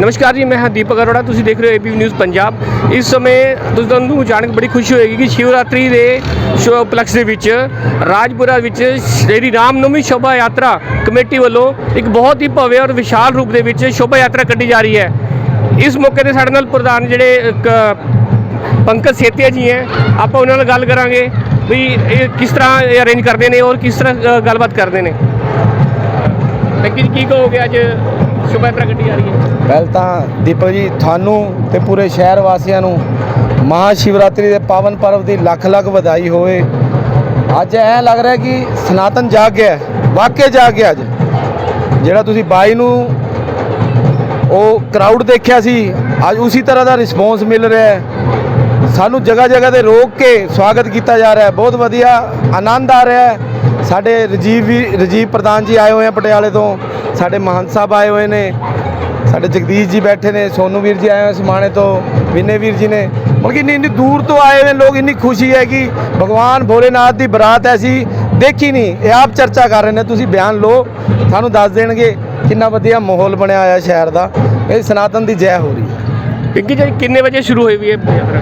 ਨਮਸਕਾਰ ਜੀ, ਮੈਂ ਹਾਂ ਦੀਪਕ ਅਰੋੜਾ, ਤੁਸੀਂ ਦੇਖ ਰਹੇ ਹੋ ਏਬੀ ਨਿਊਜ਼ ਪੰਜਾਬ। ਇਸ ਸਮੇਂ ਤੁਸੀਂ ਤੁਹਾਨੂੰ ਜਾਣ ਕੇ ਬੜੀ ਖੁਸ਼ੀ ਹੋਏਗੀ ਕਿ ਸ਼ਿਵਰਾਤਰੀ ਦੇ ਸ਼ੋ ਉਪਲਕਸ਼ ਦੇ ਵਿੱਚ, ਰਾਜਪੁਰਾ ਵਿੱਚ ਸ਼੍ਰੀ ਰਾਮਨਵਮੀ ਸ਼ੋਭਾ ਯਾਤਰਾ ਕਮੇਟੀ ਵੱਲੋਂ ਇੱਕ ਬਹੁਤ ਹੀ ਭਵਯ ਔਰ ਵਿਸ਼ਾਲ ਰੂਪ ਦੇ ਵਿੱਚ ਸ਼ੋਭਾ ਯਾਤਰਾ ਕੱਢੀ ਜਾ ਰਹੀ ਹੈ। ਇਸ ਮੌਕੇ ਤੇ ਸਾਡੇ ਨਾਲ ਪ੍ਰਧਾਨ ਜਿਹੜੇ, ਇੱਕ ਪੰਕਜ ਸੇਤੀਆ ਜੀ ਹੈ, ਆਪਾਂ ਉਹਨਾਂ ਨਾਲ ਗੱਲ ਕਰਾਂਗੇ ਵੀ ਇਹ ਕਿਸ ਤਰ੍ਹਾਂ ਇਹ ਅਰੇਂਜ ਕਰਦੇ ਨੇ ਔਰ ਕਿਸ ਤਰ੍ਹਾਂ ਗੱਲਬਾਤ ਕਰਦੇ ਨੇ। ਲੇਕਿਨ ਕੀ ਕਹੋਗੇ ਅੱਜ ਸ਼ੋਭਾ ਯਾਤਰਾ ਕੱਢੀ ਜਾ ਰਹੀ ਹੈ। ਪਹਿਲ ਤਾਂ ਦੀਪਕ ਜੀ, ਤੁਹਾਨੂੰ ਤੇ ਪੂਰੇ ਸ਼ਹਿਰ ਵਾਸੀਆਂ ਨੂੰ ਮਹਾ ਸ਼ਿਵਰਾਤਰੀ ਦੇ ਪਾਵਨ ਪਰਵ ਦੀ ਲੱਖ ਲੱਖ ਵਧਾਈ ਹੋਵੇ। ਅੱਜ ਐ ਲੱਗ ਰਿਹਾ ਕਿ ਸਨਾਤਨ ਜਾਗ ਗਿਆ ਵਾਕਿਆ ਜਾਗ ਗਿਆ ਅੱਜ। ਜਿਹੜਾ ਤੁਸੀਂ ਬਾਈ ਨੂੰ ਉਹ ਕਰਾਊਡ ਦੇਖਿਆ ਸੀ, ਅੱਜ ਉਸੇ ਤਰ੍ਹਾਂ ਦਾ ਰਿਸਪੌਂਸ ਮਿਲ ਰਿਹਾ ਹੈ। ਸਾਨੂੰ ਜਗ੍ਹਾ ਜਗ੍ਹਾ ਤੇ ਰੋਕ ਕੇ ਸਵਾਗਤ ਕੀਤਾ ਜਾ ਰਿਹਾ ਹੈ। ਬਹੁਤ ਵਧੀਆ ਆਨੰਦ ਆ ਰਿਹਾ ਹੈ। ਸਾਡੇ ਰਜੀਵ ਵੀ ਰਜੀਵ ਪ੍ਰਧਾਨ ਜੀ ਆਏ ਹੋਏ ਆ ਪਟਿਆਲੇ ਤੋਂ। ਸਾਡੇ ਮਹੰਤ ਸਾਹਿਬ ਆਏ ਹੋਏ ਨੇ ਸਾਡੇ ਜਗਦੀਸ਼ ਜੀ ਬੈਠੇ ਨੇ ਸੋਨੂ ਵੀਰ ਜੀ ਆਏ ਹੋਏ ਸਮਾਣੇ ਤੋਂ ਵਿਨੇ ਵੀਰ ਜੀ ਨੇ। ਮਤਲਬ ਕਿ ਇੰਨੀ ਇੰਨੀ ਦੂਰ ਤੋਂ ਆਏ ਨੇ ਲੋਕ ਇੰਨੀ ਖੁਸ਼ੀ ਹੈ ਕਿ ਭਗਵਾਨ ਭੋਲੇਨਾਥ ਦੀ ਬਰਾਤ ਐਸੀ ਦੇਖੀ ਨਹੀਂ। ਇਹ ਆਪ ਚਰਚਾ ਕਰ ਰਹੇ ਨੇ ਤੁਸੀਂ ਬਿਆਨ ਲਓ ਤੁਹਾਨੂੰ ਦੱਸ ਦੇਣਗੇ ਕਿੰਨਾ ਵਧੀਆ ਮਾਹੌਲ ਬਣਿਆ ਹੋਇਆ ਸ਼ਹਿਰ ਦਾ। ਇਹ ਸਨਾਤਨ ਦੀ ਜੈ ਹੋ ਰਹੀ ਹੈ। ਪਿੰਕੀ ਜੀ ਕਿੰਨੇ ਵਜੇ ਸ਼ੁਰੂ ਹੋਈ ਵੀ ਇਹ ਯਾਤਰਾ?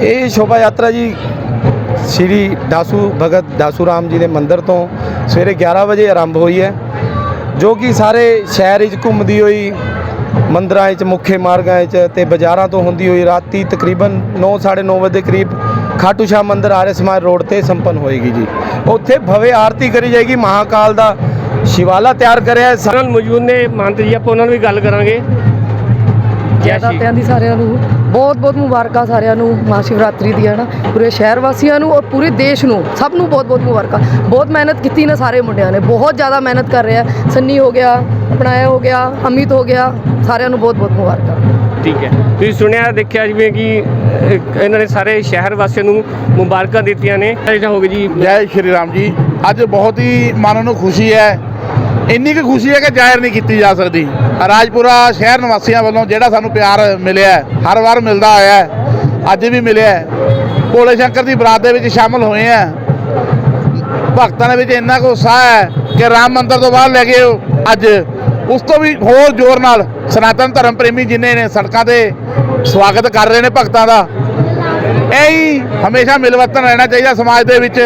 ਇਹ ਸ਼ੋਭਾ ਯਾਤਰਾ ਜੀ ਸ਼੍ਰੀ ਦਾਸੂ ਭਗਤ ਦਾਸੂ ਰਾਮ ਜੀ ਦੇ ਮੰਦਿਰ ਤੋਂ ਸਵੇਰੇ 11 ਵਜੇ ਆਰੰਭ ਹੋਈ ਹੈ। ਜੋ ਕਿ ਸਾਰੇ ਸ਼ਹਿਰ ਵਿੱਚ ਘੁੰਮਦੀ ਹੋਈ, ਮੰਦਰਾਂ ਵਿੱਚ, ਮੁੱਖੇ ਮਾਰਗਾਂ ਵਿੱਚ ਤੇ ਬਾਜ਼ਾਰਾਂ ਤੋਂ ਹੁੰਦੀ ਹੋਈ ਰਾਤੀ ਤਕਰੀਬਨ 9:30 ਵਜੇ ਦੇ ਕਰੀਬ ਖਾਟੂ ਸ਼ਾਹ ਮੰਦਿਰ ਆਰਏ ਸਮਾਜ ਰੋਡ ਤੇ ਸੰਪੰਨ ਹੋਏਗੀ ਜੀ ਉੱਥੇ ਭਵੇ ਆਰਤੀ ਕਰੀ ਜਾਏਗੀ, ਮਹਾਕਾਲ ਦਾ ਸ਼ਿਵਾਲਾ ਤਿਆਰ ਕਰਿਆ ਹੈ। ਸਾਡੇ ਨਾਲ ਮੌਜੂਦ ਨੇ ਮੰਤਰੀ ਜੀ, ਆਪਾਂ ਉਹਨਾਂ ਨੂੰ ਵੀ ਗੱਲ ਕਰਾਂਗੇ ਜੈ ਸ਼੍ਰੀ ਦਾਤਿਆਂ ਦੀ ਸਾਰਿਆਂ ਨੂੰ ਬਹੁਤ ਬਹੁਤ ਮੁਬਾਰਕਾਂ ਸਾਰਿਆਂ ਨੂੰ ਮਹਾ ਸ਼ਿਵਰਾਤਰੀ ਦੀਆਂ ਨਾ ਪੂਰੇ ਸ਼ਹਿਰ ਵਾਸੀਆਂ ਨੂੰ ਔਰ ਪੂਰੇ ਦੇਸ਼ ਨੂੰ ਸਭ ਨੂੰ ਬਹੁਤ ਬਹੁਤ ਮੁਬਾਰਕਾਂ। ਬਹੁਤ ਮਿਹਨਤ ਕੀਤੀ ਨਾ ਸਾਰੇ ਮੁੰਡਿਆਂ ਨੇ ਬਹੁਤ ਜ਼ਿਆਦਾ ਮਿਹਨਤ ਕਰ ਰਿਹਾ ਸੰਨੀ ਹੋ ਗਿਆ ਇਹ ਹੋ ਗਿਆ ਅਮਿਤ ਹੋ ਗਿਆ ਸਾਰਿਆਂ ਨੂੰ ਬਹੁਤ ਬਹੁਤ ਮੁਬਾਰਕਾਂ। ਠੀਕ ਹੈ। ਤੁਸੀਂ ਸੁਣਿਆ ਦੇਖਿਆ ਜਿਵੇਂ ਕਿ ਇਹਨਾਂ ਨੇ ਸਾਰੇ ਸ਼ਹਿਰ ਵਾਸੀਆਂ ਨੂੰ ਮੁਬਾਰਕਾਂ ਦਿੱਤੀਆਂ ਨੇ। ਜਿਹੜਾ ਹੋ ਗਈ ਜੀ। ਜੈ ਸ਼੍ਰੀ ਰਾਮ ਜੀ ਅੱਜ ਬਹੁਤ ਹੀ ਮਨ ਨੂੰ ਖੁਸ਼ੀ ਹੈ ਇੰਨੀ ਕੁ ਖੁਸ਼ੀ ਹੈ ਕਿ ਜ਼ਾਹਿਰ ਨਹੀਂ ਕੀਤੀ ਜਾ ਸਕਦੀ। ਰਾਜਪੁਰਾ ਸ਼ਹਿਰ ਨਿਵਾਸੀਆਂ ਵੱਲੋਂ ਜਿਹੜਾ ਸਾਨੂੰ ਪਿਆਰ ਮਿਲਿਆ ਹਰ ਵਾਰ ਮਿਲਦਾ ਆਇਆ ਅੱਜ ਵੀ ਮਿਲਿਆ ਭੋਲੇ ਸ਼ੰਕਰ ਦੀ ਬਰਾਤ ਦੇ ਵਿੱਚ ਸ਼ਾਮਲ ਹੋਏ ਆ ਭਗਤਾਂ ਦੇ ਵਿੱਚ ਇੰਨਾ ਕੁ ਉਤਸ਼ਾਹ ਹੈ ਕਿ ਰਾਮ ਮੰਦਰ ਤੋਂ ਬਾਹਰ ਲੈ ਗਏ ਅੱਜ ਉਸ ਤੋਂ ਵੀ ਹੋਰ ਜ਼ੋਰ ਨਾਲ ਸਨਾਤਨ ਧਰਮ ਪ੍ਰੇਮੀ ਜਿੰਨੇ ਨੇ ਸੜਕਾਂ ਤੇ ਸਵਾਗਤ ਕਰ ਰਹੇ ਨੇ ਭਗਤਾਂ ਦਾ, ਇਹੀ ਹਮੇਸ਼ਾ ਮਿਲਵਰਤਨ ਰਹਿਣਾ ਚਾਹੀਦਾ ਸਮਾਜ ਦੇ ਵਿੱਚ।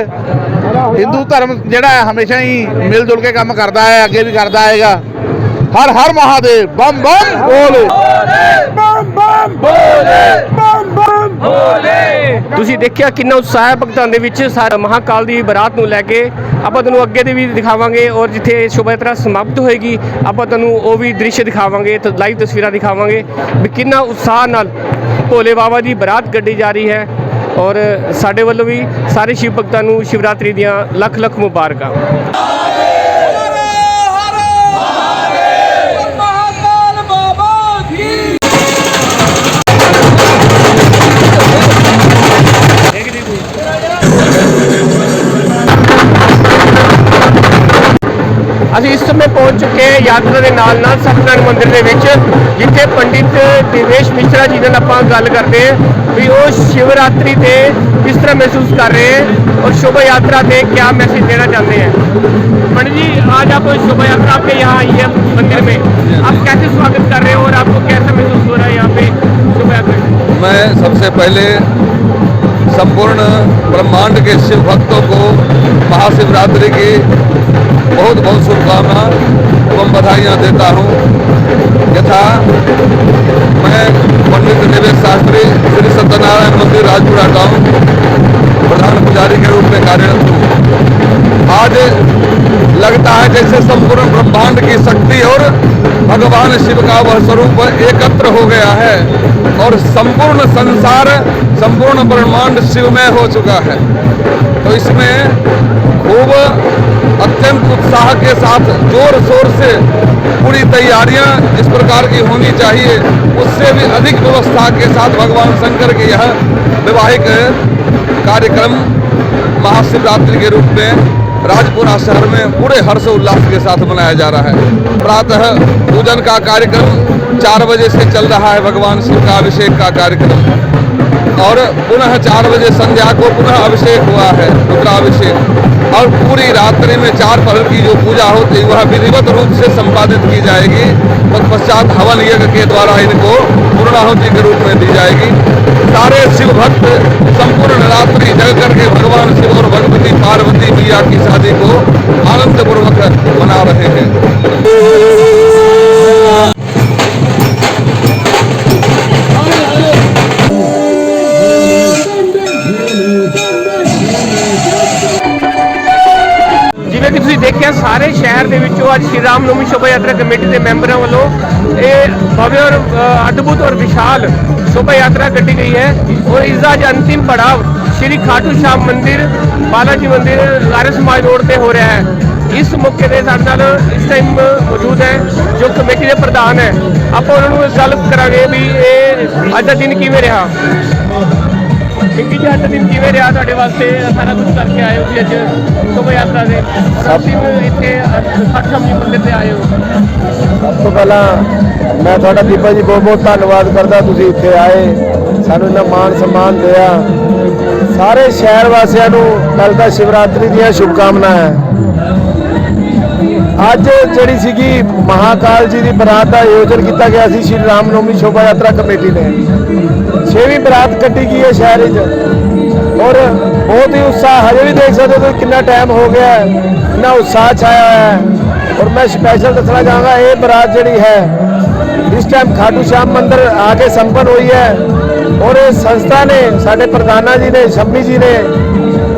ਹਿੰਦੂ ਧਰਮ ਜਿਹੜਾ ਹੈ ਹਮੇਸ਼ਾ ਹੀ ਮਿਲ ਜੁਲ ਕੇ ਕੰਮ ਕਰਦਾ ਹੈ, ਅੱਗੇ ਵੀ ਕਰਦਾ ਆਏਗਾ ਹਰ ਹਰ ਮਹਾਦੇਵ ਬੰਮ ਬੰਮ ਬੋਲੇ। ਤੁਸੀਂ ਦੇਖਿਆ ਕਿੰਨਾ ਉਤਸ਼ਾਹ ਹੈ ਭਗਤਾਂ ਦੇ ਵਿੱਚ? ਸਾਰਾ ਮਹਾਕਾਲ ਦੀ ਬਰਾਤ ਨੂੰ ਲੈ ਕੇ ਆਪਾਂ ਤੁਹਾਨੂੰ ਅੱਗੇ ਦੇ ਵੀ ਦਿਖਾਵਾਂਗੇ ਔਰ ਜਿੱਥੇ ਸ਼ੋਭਾ ਯਾਤਰਾ ਸਮਾਪਤ ਹੋਏਗੀ, ਆਪਾਂ ਤੁਹਾਨੂੰ ਉਹ ਵੀ ਦ੍ਰਿਸ਼ ਦਿਖਾਵਾਂਗੇ, ਤੇ ਲਾਈਵ ਤਸਵੀਰਾਂ ਦਿਖਾਵਾਂਗੇ ਵੀ ਕਿੰਨਾ ਉਤਸ਼ਾਹ ਨਾਲ ਭੋਲੇ ਬਾਬਾ ਦੀ ਬਰਾਤ ਕੱਢੀ ਜਾ ਰਹੀ ਹੈ। ਔਰ ਸਾਡੇ ਵੱਲੋਂ ਵੀ ਸਾਰੇ ਸ਼ਿਵ ਭਗਤਾਂ ਨੂੰ ਸ਼ਿਵਰਾਤਰੀ ਦੀਆਂ ਲੱਖ ਲੱਖ ਮੁਬਾਰਕਾਂ। ਅਸੀਂ ਇਸ ਸਮੇਂ ਪਹੁੰਚ ਚੁੱਕੇ ਹਾਂ ਯਾਤਰਾ ਦੇ ਨਾਲ ਨਾਲ ਸਤਨਾਰਾਇਣ ਮੰਦਿਰ ਦੇ ਵਿੱਚ ਜਿੱਥੇ ਪੰਡਿਤ ਦਿਵੇਸ਼ ਮਿਸ਼ਰਾ ਜੀ ਨਾਲ ਆਪਾਂ ਗੱਲ ਕਰਦੇ ਹਾਂ ਵੀ ਉਹ ਸ਼ਿਵਰਾਤਰੀ ਤੇ ਕਿਸ ਤਰ੍ਹਾਂ महसूस कर रहे हैं और शोभा यात्रा पे क्या मैसेज देना चाहते हैं पंडित जी आज आप शोभा यात्रा आपके यहाँ आई है मंदिर में आप कैसे स्वागत कर रहे हो और आपको कैसा महसूस हो रहा है यहाँ पे शोभा यात्रा मैं सबसे पहले संपूर्ण ब्रह्मांड के शिव भक्तों को महाशिवरात्रि की बहुत बहुत शुभकामना एवं बधाइयाँ देता हूँ। यथा, मैं पंडित निवेश शास्त्री श्री सत्यनारायण मंदिर राजपुरा गाँव प्रधान पुजारी के रूप में कार्यरत हूँ। आज लगता है जैसे संपूर्ण ब्रह्मांड की शक्ति और भगवान शिव का वह स्वरूप एकत्र हो गया है और संपूर्ण संसार, संपूर्ण ब्रह्मांड शिवमय हो चुका है। तो इसमें खूब अत्यंत उत्साह के साथ, ज़ोर शोर से पूरी तैयारियाँ जिस प्रकार की होनी चाहिए। उससे भी अधिक व्यवस्था के साथ भगवान शंकर के यह वैवाहिक कार्यक्रम महाशिवरात्रि के रूप में राजपुरा शहर में पूरे हर्ष उल्लास के साथ मनाया जा रहा है। प्रातः पूजन का कार्यक्रम चार बजे से चल रहा है भगवान शिव का अभिषेक का कार्यक्रम। और पुनः चार बजे संध्या को पुनः अभिषेक हुआ है, रुद्राभिषेक। और पूरी रात्रि में चार पहर की जो पूजा होती है, वह विधिवत रूप से संपादित की जाएगी। तत्पश्चात हवन यज्ञ के द्वारा इनको पूर्णाहुति के रूप में दी जाएगी। सारे शिव भक्त संपूर्ण रात्रि जग करके भगवान शिव और भगवती पार्वती मैया की शादी को आनंद पूर्वक मना रहे हैं ਜਿਵੇਂ ਕਿ ਤੁਸੀਂ ਦੇਖਿਆ ਸਾਰੇ ਸ਼ਹਿਰ ਦੇ ਵਿੱਚੋਂ ਅੱਜ ਸ਼੍ਰੀ ਰਾਮ ਨਵਮੀ ਸ਼ੋਭਾ ਯਾਤਰਾ ਕਮੇਟੀ ਦੇ ਮੈਂਬਰਾਂ ਵੱਲੋਂ ਇਹ ਭਵਯ ਔਰ ਅ, ਅਦਭੁਤ ਔਰ ਵਿਸ਼ਾਲ ਸ਼ੋਭਾ ਯਾਤਰਾ ਕੱਢੀ ਗਈ ਹੈ ਔਰ ਇਸ ਦਾ ਅੱਜ ਅੰਤਿਮ ਪੜਾਵ ਸ਼੍ਰੀ ਖਾਟੂ ਸ਼ਾਮ ਮੰਦਿਰ ਬਾਲਾਜੀ ਮੰਦਿਰ ਲਾਰੇ ਸਮਾਜ ਰੋਡ ਤੇ ਹੋ ਰਿਹਾ ਹੈ। ਇਸ ਮੌਕੇ ਤੇ ਸਾਡੇ ਨਾਲ ਇਸ ਟਾਈਮ ਮੌਜੂਦ ਹੈ ਜੋ ਕਮੇਟੀ ਦੇ ਪ੍ਰਧਾਨ ਹੈ। ਆਪਾਂ ਉਹਨਾਂ ਨੂੰ ਗੱਲ ਕਰਾਂਗੇ ਵੀ ਇਹ ਅੱਜ ਦਾ ਦਿਨ ਕਿਵੇਂ ਰਿਹਾ? ਕਿੰਨੀ ਜੀ ਅੱਜ ਦਿਨ ਕਿਵੇਂ ਰਿਹਾ ਤੁਹਾਡੇ ਵਾਸਤੇ? ਸਾਰਾ ਕੁਝ ਕਰਕੇ ਆਏ ਹੋ ਜੀ ਅੱਜ ਸ਼ੋਭਾ ਯਾਤਰਾ ਦੇ। ਔਰ ਅੰਤਿਮ ਇੱਥੇ ਖਾਟੂ ਸ਼ਾਮ ਜੀ ਮੰਦਿਰ ਤੇ ਆਏ ਹੋ। ਸਭ ਤੋਂ ਪਹਿਲਾਂ ਮੈਂ ਤੁਹਾਡਾ ਦੀਪਾ ਜੀ ਬਹੁਤ ਬਹੁਤ ਧੰਨਵਾਦ ਕਰਦਾ ਤੁਸੀਂ ਇੱਥੇ ਆਏ। ਸਾਨੂੰ ਇੰਨਾ ਮਾਣ ਸਨਮਾਨ ਦਿਆ ਸਾਰੇ ਸ਼ਹਿਰ ਵਾਸੀਆਂ ਨੂੰ ਕੱਲ ਦਾ ਸ਼ਿਵਰਾਤਰੀ ਦੀਆਂ ਸ਼ੁਭਕਾਮਨਾਵਾਂ ਅੱਜ ਜਿਹੜੀ ਸੀਗੀ ਮਹਾਕਾਲ ਜੀ ਦੀ ਬਰਾਤ ਦਾ ਆਯੋਜਨ ਕੀਤਾ ਗਿਆ ਸੀ, ਸ਼੍ਰੀ ਰਾਮ ਨਵਮੀ ਸ਼ੋਭਾ ਯਾਤਰਾ ਕਮੇਟੀ ਨੇ। ਛੇਵੀਂ ਬਰਾਤ ਕੱਢੀ ਗਈ ਹੈ ਸ਼ਹਿਰ ਵਿੱਚ। ਔਰ ਬਹੁਤ ਹੀ ਉਤਸ਼ਾਹ, ਹਜੇ ਵੀ ਦੇਖ ਸਕਦੇ ਹੋ ਤੁਸੀਂ ਕਿੰਨਾ ਟਾਈਮ ਹੋ ਗਿਆ ਹੈ ਇੰਨਾ ਉਤਸ਼ਾਹ ਛਾਇਆ ਹੋਇਆ ਹੈ। ਔਰ ਮੈਂ ਸਪੈਸ਼ਲ ਦੱਸਣਾ ਚਾਹਾਂਗਾ, ਇਹ ਬਰਾਤ ਜਿਹੜੀ ਹੈ, ਇਸ ਟਾਈਮ ਖਾਟੂ ਸ਼ਾਮ ਮੰਦਿਰ ਆ ਕੇ ਸੰਪੰਨ ਹੋਈ ਹੈ। ਔਰ ਇਹ ਸੰਸਥਾ ਨੇ, ਸਾਡੇ ਪ੍ਰਧਾਨਾ ਜੀ ਨੇ, ਸ਼ੰਮੀ ਜੀ ਨੇ,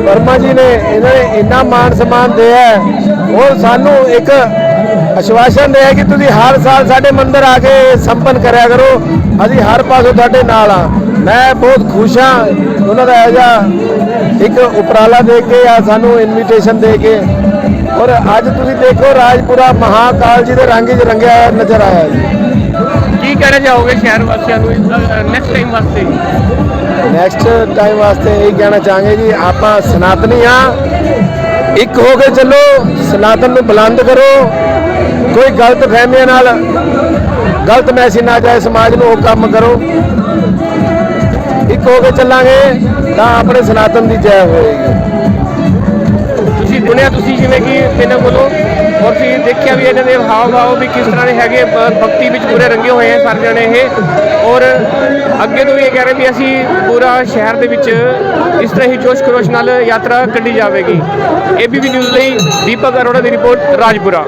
ਵਰਮਾ ਜੀ ਨੇ, ਇਹਨਾਂ ਨੇ ਇੰਨਾ ਮਾਣ ਸਨਮਾਨ ਦਿਆ ਔਰ ਸਾਨੂੰ ਇੱਕ ਅਸ਼ਵਾਸਨ ਦਿਆ ਕਿ ਤੁਸੀਂ ਹਰ ਸਾਲ ਸਾਡੇ ਮੰਦਰ ਆ ਕੇ ਸੰਪੰਨ ਕਰਿਆ ਕਰੋ। ਅਸੀਂ ਹਰ ਪਾਸੋਂ ਤੁਹਾਡੇ ਨਾਲ ਆ ਮੈਂ ਬਹੁਤ ਖੁਸ਼ ਹਾਂ ਉਹਨਾਂ ਦਾ ਇਹੋ ਜਿਹਾ ਇੱਕ ਉਪਰਾਲਾ ਦੇ ਕੇ ਆ ਸਾਨੂੰ ਇਨਵੀਟੇਸ਼ਨ ਦੇ ਕੇ। ਔਰ ਅੱਜ ਤੁਸੀਂ ਦੇਖੋ ਰਾਜਪੁਰਾ ਮਹਾਕਾਲ ਜੀ ਦੇ ਰੰਗ 'ਚ ਰੰਗਿਆ ਨਜ਼ਰ ਆਇਆ ਜੀ। ਕੀ ਕਹਿਣਾ ਚਾਹੋਗੇ ਸ਼ਹਿਰ ਵਾਸੀਆਂ ਨੂੰ ਨੈਕਸਟ ਟਾਈਮ ਵਾਸਤੇ? ਨੈਕਸਟ ਟਾਈਮ ਵਾਸਤੇ ਇਹ ਕਹਿਣਾ ਚਾਹਾਂਗੇ ਜੀ ਆਪਾਂ ਸਨਾਤਨੀ ਆ ਇੱਕ ਹੋ ਕੇ ਚੱਲੋ ਸਨਾਤਨ ਨੂੰ ਬੁਲੰਦ ਕਰੋ। ਕੋਈ ਗਲਤ ਫਹਿਮੀਆਂ ਨਾਲ ਗਲਤ ਮੈਸੇਜ ਨਾ ਜਾਏ ਸਮਾਜ ਨੂੰ ਉਹ ਕੰਮ ਕਰੋ। ਇੱਕ ਹੋ ਕੇ ਚੱਲਾਂਗੇ ਤਾਂ ਆਪਣੇ ਸਨਾਤਨ ਦੀ ਜੈ ਹੋਏਗੀ। ਤੁਸੀਂ ਦੁਨੀਆ ਤੁਸੀਂ ਜਿਵੇਂ ਕਿ ਇਹਨਾਂ ਕੋਲੋਂ ਔਰ ਤੁਸੀਂ ਦੇਖਿਆ ਵੀ ਇਹਨਾਂ ਦੇ ਹਾਵ ਭਾਵ ਵੀ ਕਿਸ ਤਰ੍ਹਾਂ ਦੇ ਹੈਗੇ ਭਗਤੀ ਵਿੱਚ ਪੂਰੇ ਰੰਗੇ ਹੋਏ ਆ ਸਾਰੇ ਜਣੇ ਇਹ। ਔਰ ਅੱਗੇ ਤੋਂ ਵੀ ਇਹ ਕਹਿ ਰਹੇ ਵੀ ਅਸੀਂ ਪੂਰਾ ਸ਼ਹਿਰ ਦੇ ਵਿੱਚ ਇਸ ਤਰ੍ਹਾਂ ਹੀ ਜੋਸ਼ ਖਰੋਸ਼ ਨਾਲ ਯਾਤਰਾ ਕੱਢੀ ਜਾਵੇਗੀ। ਏਬੀਪੀ ਨਿਊਜ਼ ਲਈ ਦੀਪਕ ਅਰੋੜਾ ਦੀ ਰਿਪੋਰਟ ਰਾਜਪੁਰਾ।